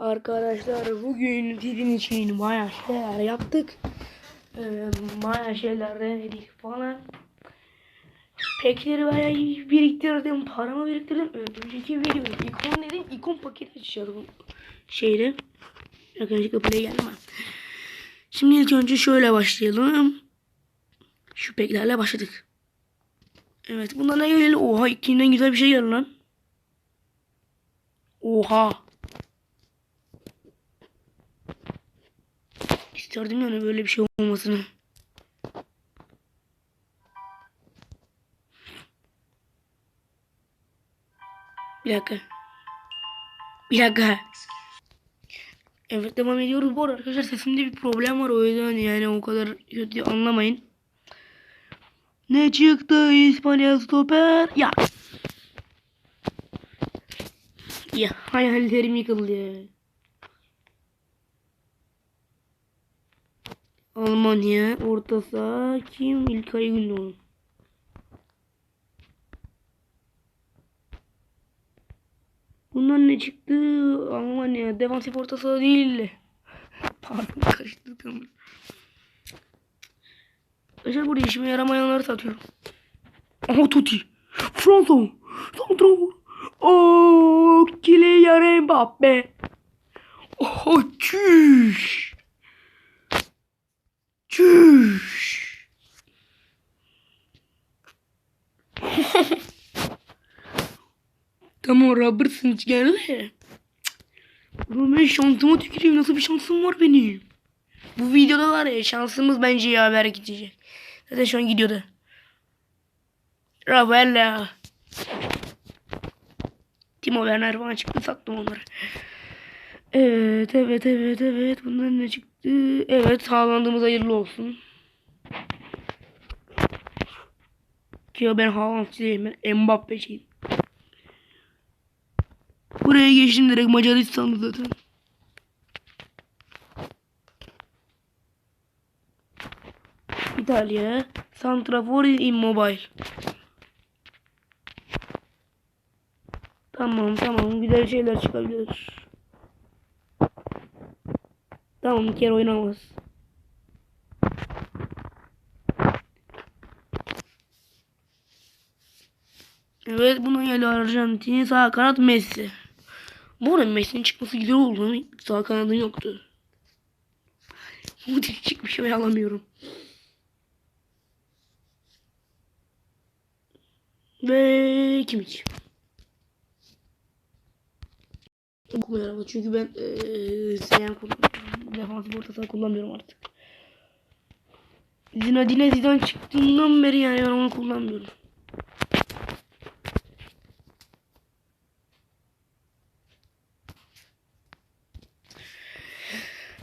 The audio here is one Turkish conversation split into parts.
arkadaşlar bugün sizin için bayağı şeyler yaptık. Ee, bayağı şeyler denedik falan. Pekleri iyi biriktirdim. Paramı biriktirdim. Önceki videoda ikon dedim. ikon paketi açıyordum. Şeyde. Arkadaşlar kapıya geldim ben. Şimdi ilk önce şöyle başlayalım. Şu peklerle başladık. Evet bundan ne geldi? Oha ikinden güzel bir şey geldi lan. Oha. İsterdim yani böyle bir şey olmasını. Bir dakika. Bir dakika. Evet devam ediyoruz. Bu arada arkadaşlar sesimde bir problem var o yüzden yani o kadar kötü anlamayın. Ne çıktı İspanya stoper? Ya. Ya hayallerim yıkıldı ya. Almanya orta saha kim? İlkay Gündoğan. Bundan ne çıktı? Almanya defansif orta saha değil. Pardon karıştırdım. Arkadaşlar burada işime yaramayanları satıyorum. Aha Tuti. Fransa. Santrafor. Oh, Kylian Mbappe. Oh, çüş. Tamam Robertson geldi. Oğlum ben şansıma tüküreyim. Nasıl bir şansım var benim? Bu videoda var ya şansımız bence yaver gidecek. Zaten şu an gidiyordu. Ravella. Timo Werner falan çıktı sattım onları. Evet evet evet evet. Bundan ne çıktı? Evet sağlandığımız hayırlı olsun. Ki ben Haaland'cıyım ben Mbappe'ciyim. Buraya geçtim direkt Macaristan'da zaten. İtalya. Santrafor Immobile. Tamam tamam güzel şeyler çıkabilir. Tamam bir kere oynamaz. Evet bunun yeri Arjantin sağ kanat Messi. Bu arada Messi'nin çıkması güzel oldu. Sağ kanadın yoktu. Bu çık bir şey alamıyorum. Ve Kimmich. Kullanıyorum çünkü ben ee, Seyhan defansif orta saha kullanmıyorum artık. Zinedine Zidane çıktığından beri yani ben onu kullanmıyorum.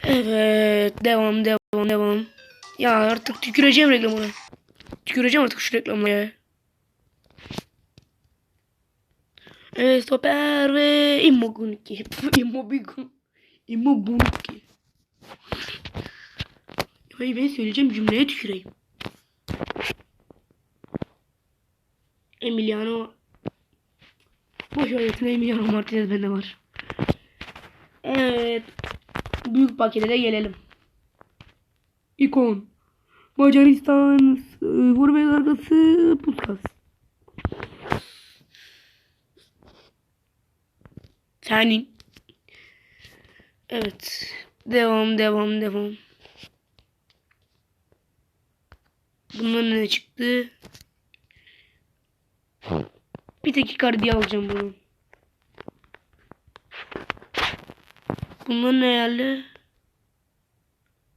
Evet devam devam devam. Ya artık tüküreceğim reklamına. Tüküreceğim artık şu reklamlara. Evet stoper ve Immogunki. Immogunki. Immogunki. Hayır ben söyleyeceğim cümleye tüküreyim. Emiliano. Boş yetin Emiliano Martinez bende var. Evet. Büyük pakete de gelelim. İkon. Macaristan. Forvet arkası. Puskas. Senin. Evet. Devam devam devam. Bundan ne çıktı? Bir tek kardiye alacağım bunu. Ne geldi?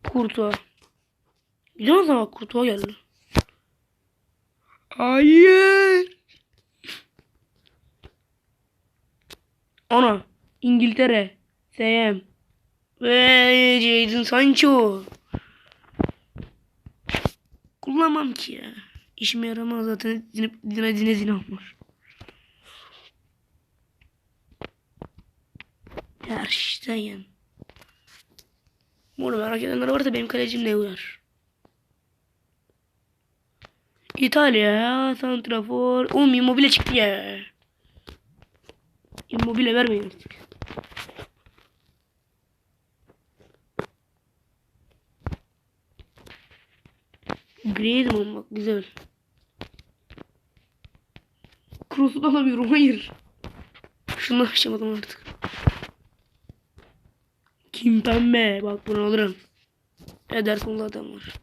Kurtuğa. Musun bak kurtuğa geldi. Hayır. Ana. İngiltere. SM. Ve Jadon Sancho. Kullanmam ki ya. İşime yaramaz zaten zine zine zine zine. Terşteyim. Bunu merak edenler varsa benim kalecim ne uyar? İtalya, Santrafor. Oğlum immobile çıktı ya. Immobile vermeyin artık. Griezmann bak güzel. Kroos'u da alamıyorum hayır. Şunları aşamadım artık. Kim pembe? Bak bunu alırım. Ederson zaten var.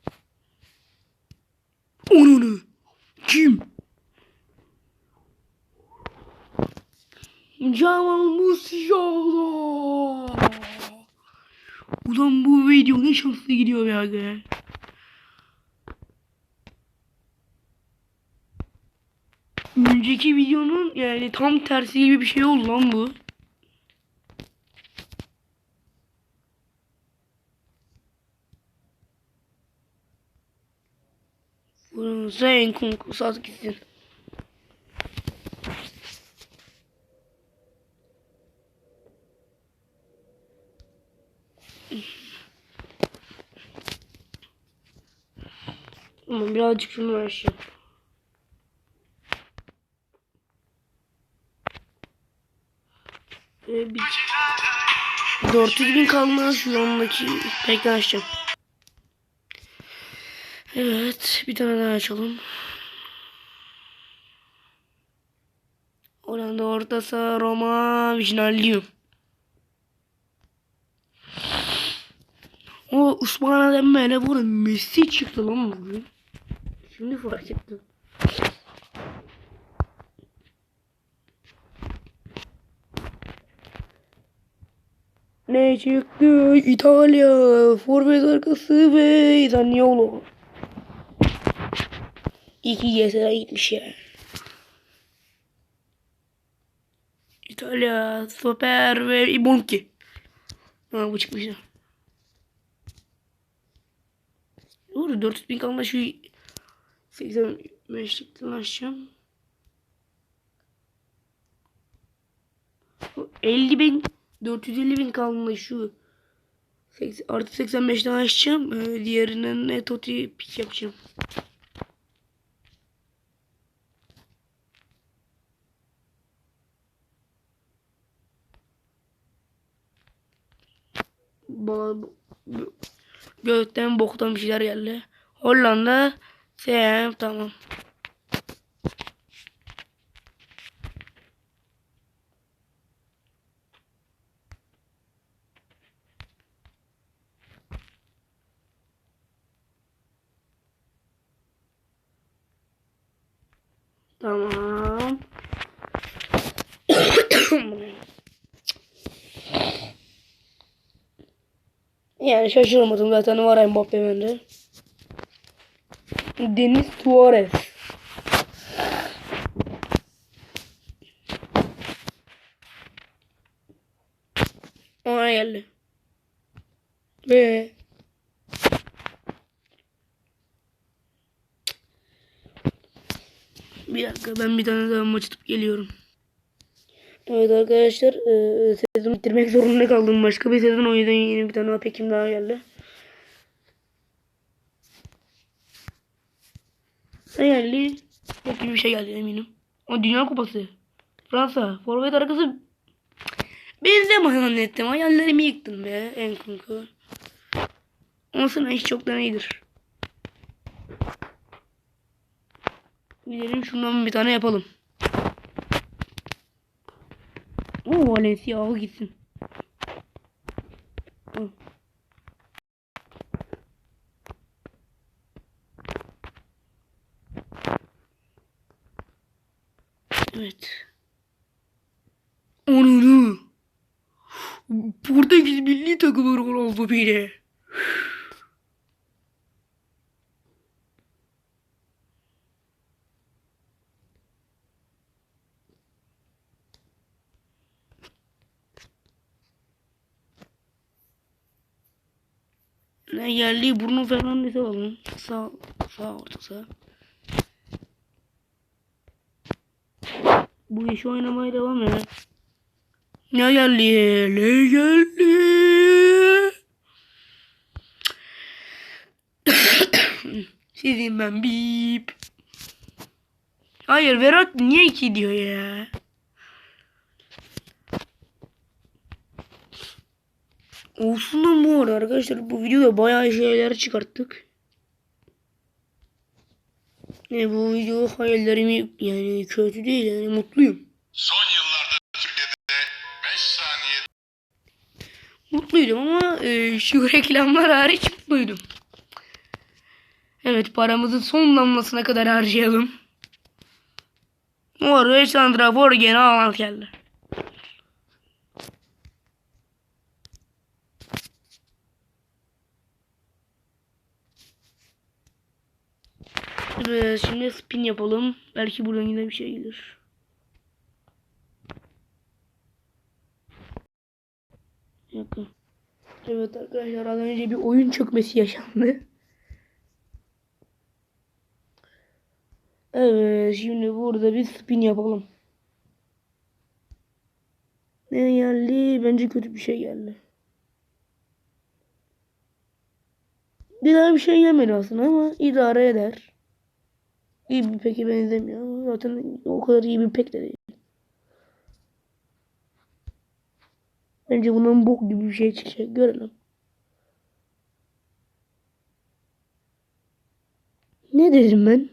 Onu Kim? Cemal Musiala. Ulan bu video ne şanslı gidiyor ya be. Önceki videonun yani tam tersi gibi bir şey oldu lan bu. Buranıza en konkursu az gitsin. Ama birazcık şunu uğraşayım. Ee, bir 400 bin kalmaz şu andaki bekle açacağım. Evet bir tane daha açalım. Oranda orta saha Roma Vijnalium. O Osman Dembele burada Messi çıktı lan bugün. Şimdi fark ettim. Ne çıktı? İtalya. Forvet arkası ve Zaniolo. İyi ki GS'ye gitmiş ya. İtalya, stoper ve Ibonki. Ha bu çıkmış ya. Doğru 400 bin kalma şu 85'likten açacağım. 50 bin 450 bin kalma şu 80, artı 85'ten açacağım. Ee, diğerinden ne toti pik yapacağım. Bana gökten boktan bir şeyler geldi. Hollanda sen. Tamam. Yani şaşırmadım zaten var Mbappe bende. Deniz Suarez. Ona geldi. Ve Bir dakika ben bir tane daha maç atıp geliyorum. Evet arkadaşlar e, sezonu bitirmek zorunda kaldım. Başka bir sezon o yüzden yeni bir tane daha pekim daha geldi. Geldi? Yok gibi bir şey geldi eminim. O Dünya Kupası. Fransa. Forvet arkası. Benzeme zannettim. Hayallerimi yıktın be en kanka. Olsun iş çoktan iyidir. Gidelim şundan bir tane yapalım. Valencia al gitsin. Al. Evet. Onunu. Portekiz milli takımı Ronaldo bile. Ne geldi Bruno Fernandes'i alalım. Sağ, sağ orta sağ. Bu işi oynamaya devam et. Ne geldi? Ne geldi? Sizin ben bip. Hayır Verat niye iki diyor ya? Olsun da bu arada arkadaşlar bu videoda bayağı şeyler çıkarttık. Ne bu video hayallerimi yani kötü değil yani mutluyum. Son yıllarda Türkiye'de 5 saniye Mutluydum ama e, şu reklamlar hariç mutluydum. Evet paramızın son damlasına kadar harcayalım. Oraya Santrafor gene avans geldi. Evet, şimdi spin yapalım. Belki buradan yine bir şey gelir. Evet arkadaşlar az önce bir oyun çökmesi yaşandı. Evet şimdi burada bir spin yapalım. Ne geldi? Bence kötü bir şey geldi. Bir daha bir şey gelmedi aslında ama idare eder. İyi bir peke benzemiyor zaten o kadar iyi bir pek de değil. Bence bundan bok gibi bir şey çıkacak. Görelim. Ne dedim ben?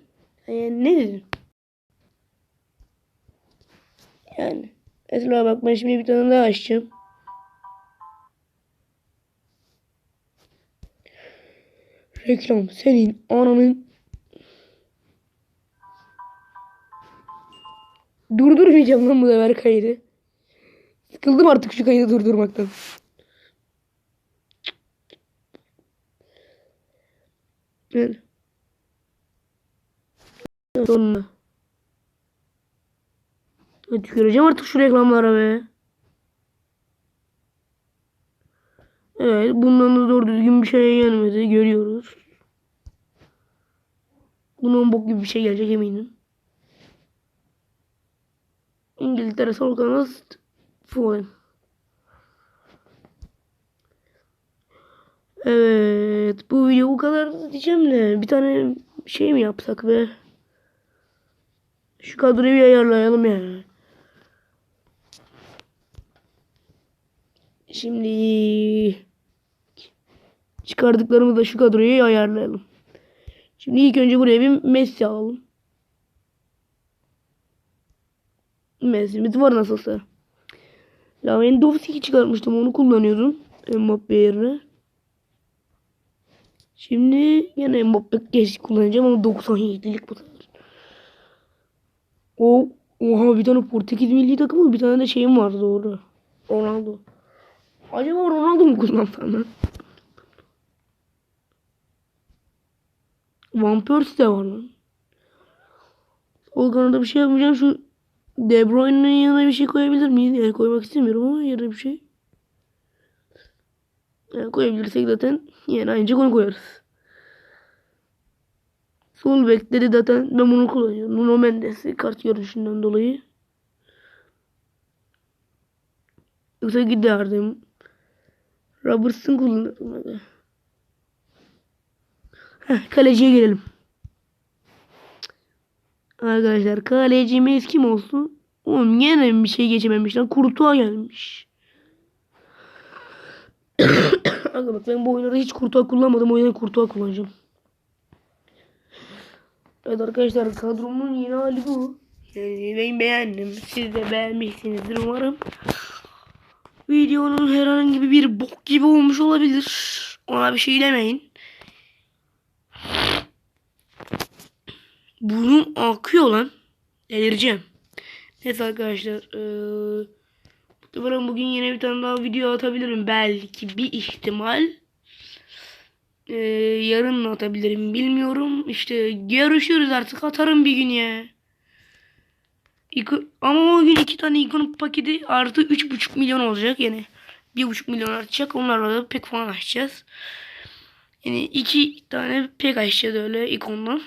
Yani ne dedim? Yani. Mesela bak ben şimdi bir tane daha açacağım. Reklam senin ananın Durdurmayacağım lan bu sefer kaydı. Sıkıldım artık şu kaydı durdurmaktan. Evet. Sonuna. Hadi tüküreceğim artık şu reklamlara be. Evet bundan da doğru düzgün bir şey gelmedi görüyoruz. Bunun bok gibi bir şey gelecek eminim. İngiltere sol kanat Fulham. Evet bu video bu kadar diyeceğim de bir tane şey mi yapsak be? Şu kadroyu bir ayarlayalım ya. Şimdi çıkardıklarımızı da şu kadroyu ayarlayalım. Şimdi ilk önce buraya bir Messi alalım. Messi'miz var nasılsa. Lewandowski çıkartmıştım onu kullanıyordum. Mbappe yerine. Şimdi yine Mbappe geç kullanacağım ama 97'lik bu sefer. O oha bir tane Portekiz milli takımı bir tane de şeyim var doğru. Ronaldo. Acaba Ronaldo mu kullansam ben? Van Persie de var lan. Sol kanada bir şey yapmayacağım. Şu De Bruyne'nin yanına bir şey koyabilir miyiz? Yani koymak istemiyorum ama yerine bir şey. Yani koyabilirsek zaten yani ancak onu koyarız. Sol bekleri zaten ben bunu kullanıyorum. Nuno Mendes'i kart görünüşünden dolayı. Yoksa giderdim. Robertson kullanırım. Heh, kaleciye gelelim. Arkadaşlar kalecimiz kim olsun? Oğlum yine bir şey geçememiş lan. Kurtuğa gelmiş. Aga bak ben bu oyunlarda hiç kurtuğa kullanmadım. O yüzden kurtuğa kullanacağım. Evet arkadaşlar kadromun yeni hali bu. Yani ben beğendim. Siz de beğenmişsinizdir umarım. Videonun herhangi bir bok gibi olmuş olabilir. Ona bir şey demeyin. Burnum akıyor lan. Delireceğim. Neyse arkadaşlar. Ee, muhtemelen bugün yine bir tane daha video atabilirim. Belki bir ihtimal. Ee, yarın atabilirim bilmiyorum. İşte görüşürüz artık atarım bir gün ya. İko, ama o gün iki tane ikon paketi artı üç buçuk milyon olacak yani. Bir buçuk milyon artacak. Onlarla da pek falan açacağız. Yani iki tane pek açacağız öyle ikondan.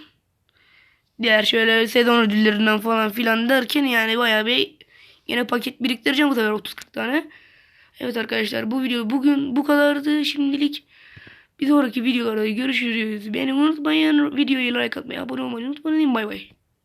Diğer şöyle sezon ödüllerinden falan filan derken yani bayağı bir yine paket biriktireceğim bu sefer 30-40 tane. Evet arkadaşlar bu video bugün bu kadardı şimdilik. Bir sonraki videolarda görüşürüz. Beni unutmayın. Videoyu like atmayı, abone olmayı unutmayın. Bay bay.